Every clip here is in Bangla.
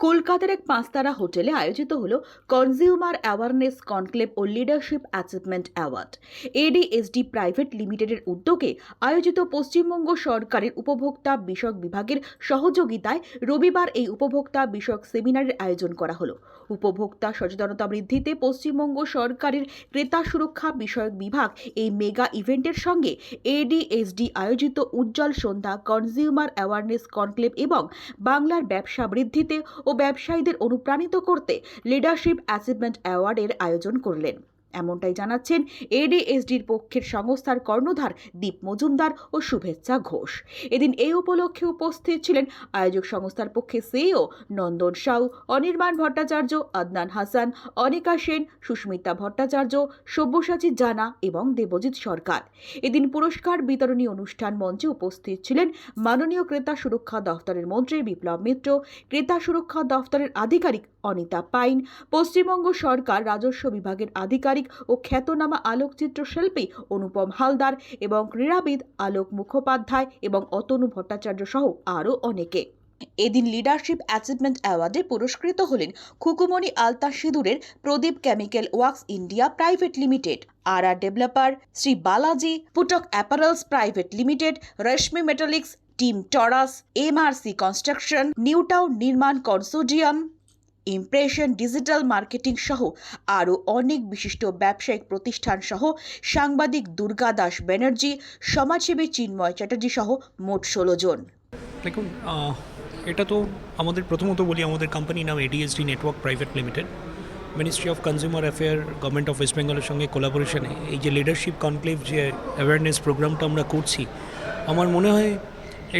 কলকাতার এক পাঁচতারা হোটেলে আয়োজিত হল কনজিউমার অ্যাওয়ারনেস কনক্লেভ ও leadership achievement award. ADSD private লিমিটেডের উদ্যোগে আয়োজিত পশ্চিমবঙ্গ সরকারের উপভোক্তা বিষয়ক বিভাগের সহযোগিতায় রবিবার এই উপভোক্তা বিষয়ক সেমিনারের আয়োজন করা হলো। উপভোক্তা সচেতনতা বৃদ্ধিতে পশ্চিমবঙ্গ সরকারের ক্রেতা সুরক্ষা বিষয়ক বিভাগ এই মেগা ইভেন্টের সঙ্গে এডিএসডি আয়োজিত উজ্জ্বল সন্ধ্যা কনজিউমার অ্যাওয়ারনেস কনক্লেভ এবং বাংলার ব্যবসা বৃদ্ধিতে ও ব্যবসায়ীদের অনুপ্রাণিত করতে লিডারশিপ অ্যাচিভমেন্ট অ্যাওয়ার্ডের আয়োজন করলেন। এমনটাই জানাচ্ছেন এডিএসডির পক্ষের সংস্থার কর্ণধার দীপ মজুমদার ও শুভেচ্ছা ঘোষ। এদিন এই উপলক্ষে উপস্থিত ছিলেন আয়োজক সংস্থার পক্ষে সিইও নন্দন সাউ, অনির্বাণ ভট্টাচার্য আদনান হাসান, অনিকা সেন, সুস্মিতা ভট্টাচার্য, সব্যসাচী জানা এবং দেবজিৎ সরকার। এদিন পুরস্কার বিতরণী অনুষ্ঠান মঞ্চে উপস্থিত ছিলেন মাননীয় ক্রেতা সুরক্ষা দফতরের মন্ত্রী বিপ্লব মিত্র। ক্রেতা সুরক্ষা দফতরের আধিকারিক অনিতা পাইন। পশ্চিমবঙ্গ সরকার রাজস্ব বিভাগের আধিকারিক ও খ্যাতনামা আলোকচিত্র শিল্পী অনুপম হালদার এবং ক্রীড়াবিদ আলোক মুখোপাধ্যায় এবং অতনু ভট্টাচার্য সহ আরও অনেকে। এদিন লিডারশিপ অ্যাচিভমেন্ট অ্যাওয়ার্ডে পুরস্কৃত হলেন খুকুমণি আলতা সিঁদুরের Pradip chemical works India private limited R R developer Shri Balaji, Putak apparels private limited, Rashmi Metaliks, team Taurus, MRC construction, New Town নির্মাণ কনসোডিয়াম ইমপ্রেশন ডিজিটাল মার্কেটিং সহ আরও অনেক বিশিষ্ট ব্যবসায়িক প্রতিষ্ঠান সহ সাংবাদিক দুর্গা দাস ব্যানার্জি, সমাজসেবী চিন্ময় চ্যাটার্জি সহ মোট ষোলো জন। দেখুন এটা তো আমাদের প্রথমত বলি, আমাদের কোম্পানি নাম ADSD network private limited ministry of consumer affair government of West বেঙ্গলের সঙ্গে কোলাবোরেশনে এই যে লিডারশিপ কনক্লেভ যে অ্যাওয়ারনেস প্রোগ্রামটা আমরা করছি, আমার মনে হয়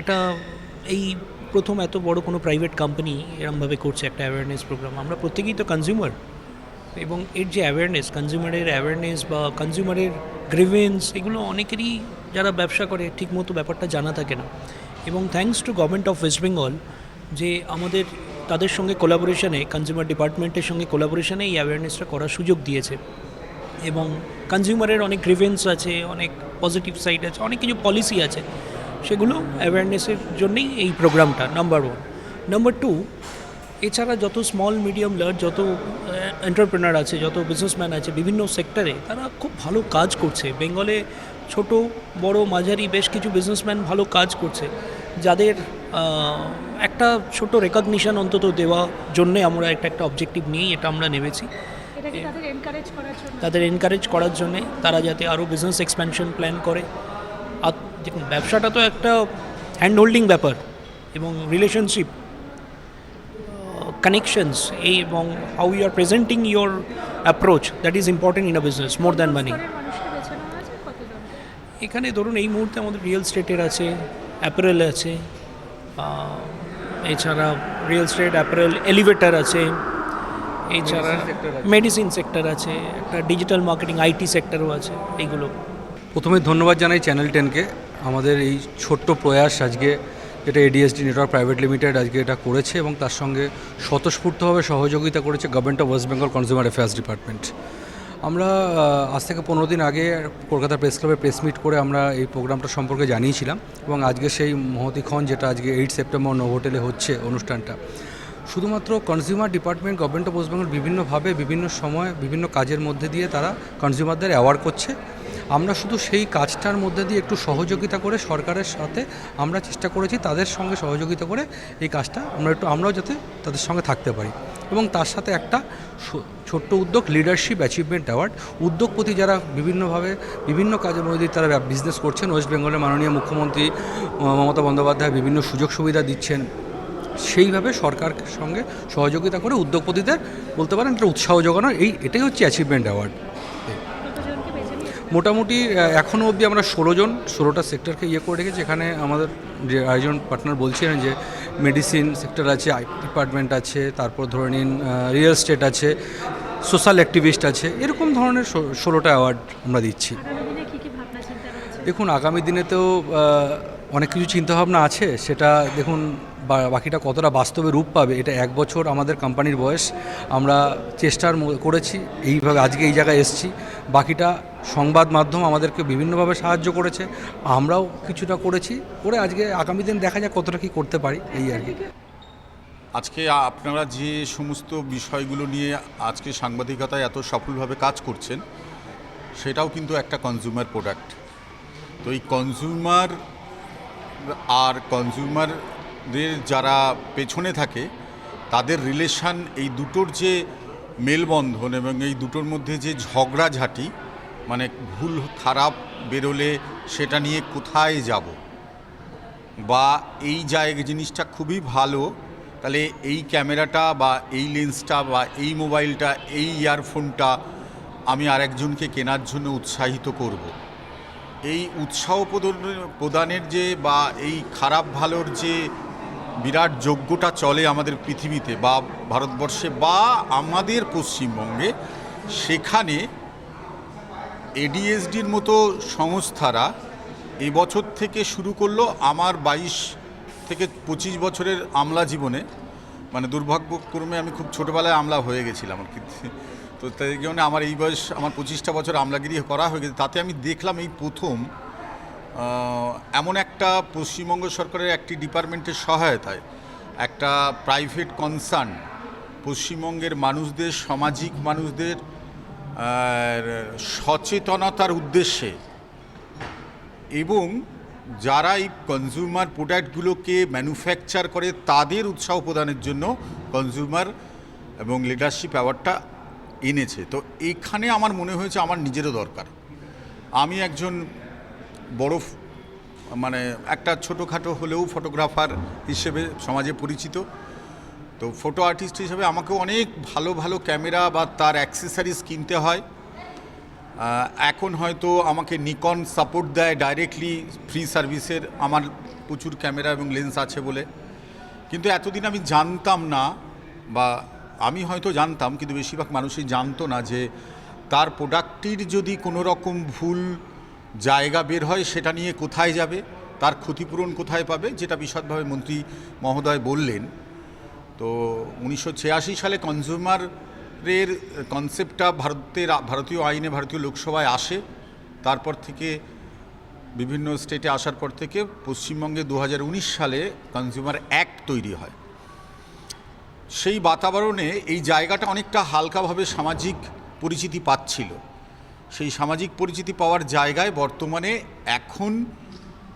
এটা এই প্রথম এত বড় কোনো প্রাইভেট কোম্পানি এরমভাবে করছে একটা অ্যাওয়ারনেস প্রোগ্রাম আমরা প্রত্যেকেই তো কনজিউমার এবং এর যে অ্যাওয়ারনেস কনজিউমারের অ্যাওয়ারনেস বা কনজিউমারের গ্রিভেন্স এগুলো অনেকেরই যারা ব্যবসা করে, ঠিকমতো ব্যাপারটা জানা থাকে না। এবং thanks to government of West Bengal যে আমাদের, তাদের সঙ্গে কোলাবোরেশনে কনজিউমার ডিপার্টমেন্টের সঙ্গে কোলাবোরেশনে এই অ্যাওয়ারনেসটা করার সুযোগ দিয়েছে। এবং কনজিউমারের অনেক গ্রিভেন্স আছে, অনেক পজিটিভ সাইড আছে, অনেক কিছু পলিসি আছে। সেগুলো অ্যাওয়ারনেসের জন্যেই এই প্রোগ্রামটা নাম্বার ওয়ান নাম্বার টু এছাড়া যত স্মল মিডিয়াম লার্জ যত এন্টারপ্রেনার আছে যত বিজনেসম্যান আছে বিভিন্ন সেক্টরে তারা খুব ভালো কাজ করছে। বেঙ্গলে ছোট বড় মাঝারি বেশ কিছু বিজনেসম্যান ভালো কাজ করছে। যাদের একটা ছোট রেকগনিশন অন্তত দেওয়া জন্যে আমরা একটা একটা অবজেক্টিভ নিয়েই এটা আমরা নেমেছি। তাদের এনকারেজ করার জন্য। তারা যাতে আরও বিজনেস এক্সপ্যানশন প্ল্যান করে। দেখুন ব্যবসাটা তো একটা হ্যান্ড হোল্ডিং ব্যাপার এবং রিলেশনশিপ কানেকশনস এই এবং how you are presenting your approach that is important in a business more than money এখানে ধরুন এই মুহূর্তে আমাদের রিয়েল স্টেটের আছে অ্যাপারেল আছে এছাড়া রিয়েল স্টেট অ্যাপারেল এলিভেটার আছে এছাড়া মেডিসিন সেক্টর আছে। একটা ডিজিটাল মার্কেটিং আইটি সেক্টরও আছে এইগুলো। প্রথমে ধন্যবাদ জানাই চ্যানেল টেনকে আমাদের এই ছোট্ট প্রয়াস আজকে যেটা এডিএসডি নেটওয়ার্ক প্রাইভেট লিমিটেড আজকে এটা করেছে এবং তার সঙ্গে স্বতঃস্ফূর্তভাবে সহযোগিতা করেছে government of West Bengal consumer affairs department আমরা আজ থেকে পনেরো দিন আগে কলকাতা প্রেস ক্লাবে প্রেস মিট করে আমরা এই প্রোগ্রামটা সম্পর্কে জানিয়েছিলাম এবং আজকে সেই মহতিক্ষণ যেটা আজকে এইট সেপ্টেম্বর নব হোটেলে হচ্ছে অনুষ্ঠানটা। শুধুমাত্র consumer department government of West Bengal বিভিন্নভাবে বিভিন্ন সময় বিভিন্ন কাজের মধ্যে দিয়ে তারা কনজিউমারদের অ্যাওয়ার্ড করছে। আমরা শুধু সেই কাজটার মধ্যে দিয়ে একটু সহযোগিতা করে সরকারের সাথে আমরা চেষ্টা করেছি তাদের সঙ্গে সহযোগিতা করে এই কাজটা আমরা একটু আমরাও যাতে তাদের সঙ্গে থাকতে পারি। এবং তার সাথে একটা ছোট্ট উদ্যোগ লিডারশিপ অ্যাচিভমেন্ট অ্যাওয়ার্ড উদ্যোগপতি যারা বিভিন্নভাবে বিভিন্ন কাজের মধ্যে দিয়ে তারা বিজনেস করছেন ওয়েস্ট বেঙ্গলের মাননীয় মুখ্যমন্ত্রী মমতা বন্দ্যোপাধ্যায় বিভিন্ন সুযোগ সুবিধা দিচ্ছেন। সেইভাবে সরকার সঙ্গে সহযোগিতা করে উদ্যোগপতিদের বলতে পারেন একটা উৎসাহ যোগানোর এই এটাই হচ্ছে অ্যাচিভমেন্ট অ্যাওয়ার্ড কতজনকে বেছে মোটামুটি এখনও অবধি আমরা ষোলো জন ষোলোটা সেক্টরকে ইয়ে করে রেখেছি। এখানে আমাদের যে আয়োজন পার্টনার বলছিলেন যে মেডিসিন সেক্টর আছে আই ডিপার্টমেন্ট আছে তারপর ধরে নিন রিয়েল এস্টেট আছে সোশ্যাল অ্যাক্টিভিস্ট আছে এরকম ধরনের ষোলোটা অ্যাওয়ার্ড আমরা দিচ্ছি। দিনে দেখুন আগামী দিনেতেও আহ, অনেক কিছু চিন্তাভাবনা আছে। সেটা দেখুন বাকিটা কতটা বাস্তবে রূপ পাবে, এটা এক বছর আমাদের কোম্পানির বয়স। আমরা চেষ্টার করেছি, এইভাবে আজকে এই জায়গায় এসেছি। বাকিটা সংবাদ মাধ্যম আমাদেরকে বিভিন্নভাবে সাহায্য করেছে, আমরাও কিছুটা করেছি। করে আজকে আগামী দিন দেখা যাক কতটা কী করতে পারি, এই আর কি। আজকে আপনারা যে সমস্ত বিষয়গুলো নিয়ে আজকে সাংবাদিকতায় এত সফলভাবে কাজ করছেন, সেটাও কিন্তু একটা কনজিউমার প্রোডাক্ট তো এই কনজিউমার আর কনজিউমারদের যারা পেছনে থাকে, তাদের রিলেশান এই দুটোর যে মেলবন্ধন এবং এই দুটোর মধ্যে যে ঝগড়াঝাটি মানে ভুল খারাপ বেরোলে সেটা নিয়ে কোথায় যাব বা এই জায়গা জিনিসটা খুবই ভালো, তাহলে এই ক্যামেরাটা বা এই লেন্সটা বা এই মোবাইলটা, এই ইয়ারফোনটা আমি আরেকজনকে কেনার জন্য উৎসাহিত করব। এই উৎসাহ প্রদান- প্রদানের যে বা এই খারাপ ভালোর যে বিরাট যোগ্যটা চলে আমাদের পৃথিবীতে বা ভারতবর্ষে বা আমাদের পশ্চিমবঙ্গে। সেখানে এডিএসডির মতো সংস্থারা এবছর থেকে শুরু করল আমার বাইশ থেকে পঁচিশ বছরের আমলা জীবনে। মানে দুর্ভাগ্যক্রমে আমি খুব ছোটোবেলায় আমলা হয়ে গেছিলাম আর কি। তো তাই জন্য আমার এই বয়স, আমার পঁচিশটা বছর আমলাগিরি করা হয়ে গেছে। তাতে আমি দেখলাম এই প্রথম এমন একটা পশ্চিমবঙ্গ সরকারের একটি ডিপার্টমেন্টের সহায়তায় একটা প্রাইভেট কনসার্ন পশ্চিমবঙ্গের মানুষদের, সামাজিক মানুষদের সচেতনতার উদ্দেশ্যে। এবং যারা এই কনজিউমার প্রোডাক্টগুলোকে ম্যানুফ্যাকচার করে, তাদের উৎসাহ প্রদানের জন্য কনজিউমার এবং লিডারশিপ অ্যাওয়ার্ডটা এনেছে। তো এখানে আমার মনে হয়েছে আমার নিজেরও দরকার। আমি একজন বড় মানে একটা ছোটোখাটো হলেও ফটোগ্রাফার হিসেবে সমাজে পরিচিত। তো ফটো আর্টিস্ট হিসেবে আমাকে অনেক ভালো ভালো ক্যামেরা বা তার অ্যাক্সেসারিজ কিনতে হয়। এখন হয়তো আমাকে নিকন সাপোর্ট দেয় ডাইরেক্টলি ফ্রি সার্ভিসের, আমার প্রচুর ক্যামেরা এবং লেন্স আছে বলে। কিন্তু এতদিন আমি জানতাম না বা আমি হয়তো জানতাম, কিন্তু বেশিরভাগ মানুষই জানতো না যে তার প্রোডাক্টটির যদি কোনো রকম ভুল জায়গা বের হয় সেটা নিয়ে কোথায় যাবে, তার ক্ষতিপূরণ কোথায় পাবে, যেটা বিশদভাবে মন্ত্রী মহোদয় বললেন। তো উনিশশো ছিয়াশি সালে কনজিউমারের কনসেপ্টটা ভারতের, ভারতীয় আইনে ভারতীয় লোকসভায় আসে, তারপর থেকে বিভিন্ন স্টেটে আসার পর থেকে পশ্চিমবঙ্গে দু হাজার উনিশ সালে কনজিউমার অ্যাক্ট তৈরি হয়। সেই বাতাবরণে এই জায়গাটা অনেকটা হালকাভাবে সামাজিক পরিচিতি পাচ্ছিল। সেই সামাজিক পরিচিতি পাওয়ার জায়গায় বর্তমানে এখন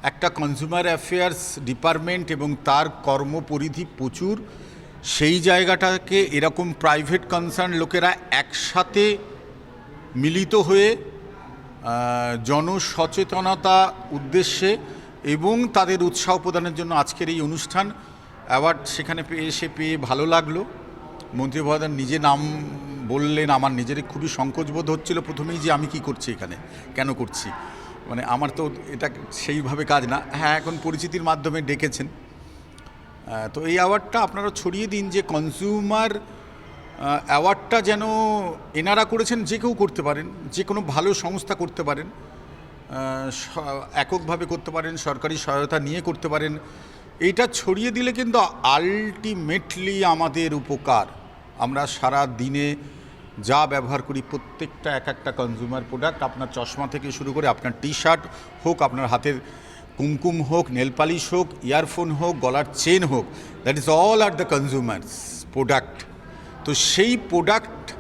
একটা কনজিউমার অ্যাফেয়ার্স ডিপার্টমেন্ট এবং তার কর্মপরিধি প্রচুর। সেই জায়গাটাকে এরকম প্রাইভেট কনসার্ন লোকেরা একসাথে মিলিত হয়ে জনসচেতনতা উদ্দেশ্যে এবং তাদের উৎসাহ প্রদানের জন্য আজকের এই অনুষ্ঠান। অ্যাওয়ার্ড সেখানে পেয়ে, এসে পেয়ে ভালো লাগল। মন্ত্রী মহোদয় নিজে নাম বললেন, আমার নিজেরই খুবই সংকোচবোধ হচ্ছিল প্রথমেই যে আমি কি করছি এখানে, কেন করছি। মানে আমার তো এটা সেইভাবে কাজ না। হ্যাঁ এখন পরিচিতির মাধ্যমে ডেকেছেন। তো এই অ্যাওয়ার্ডটা আপনারা ছড়িয়ে দিন যে কনজিউমার অ্যাওয়ার্ডটা যেন এনারা করেছেন, যে কেউ করতে পারেন, যে কোনো ভালো সংস্থা করতে পারেন এককভাবে করতে পারেন, সরকারি সহায়তা নিয়ে করতে পারেন। এইটা ছড়িয়ে দিলে কিন্তু আলটিমেটলি আমাদের উপকার। আমরা সারা দিনে যা ব্যবহার করি, প্রত্যেকটা এক একটা কনজিউমার প্রোডাক্ট আপনার চশমা থেকে শুরু করে আপনার টি শার্ট হোক, আপনার হাতের কুমকুম হোক নেল পালিশ হোক ইয়ারফোন হোক, গলার চেন হোক that is all are the consumers product তো সেই প্রোডাক্ট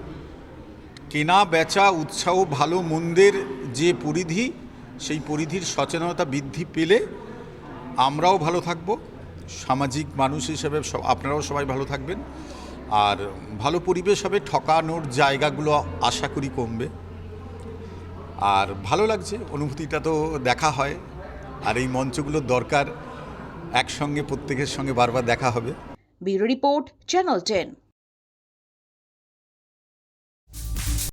কেনা, বেচা, উৎসাহ, ভালো, মন্দের যে পরিধি, সেই পরিধির সচেতনতা বৃদ্ধি পেলে আমরাও ভালো থাকব, সামাজিক মানুষ হিসেবে সব- আপনারাও সবাই ভালো থাকবেন। আর ভালো পরিবেশ হবে, ঠকানোর জায়গাগুলো আশা করি কমবে। আর ভালো লাগছে, অনুভূতিটা তো দেখা হয়, আর এই মঞ্চগুলোর দরকার, একসঙ্গে প্রত্যেকের সঙ্গে বারবার দেখা হবে। Bureau report, channel ten.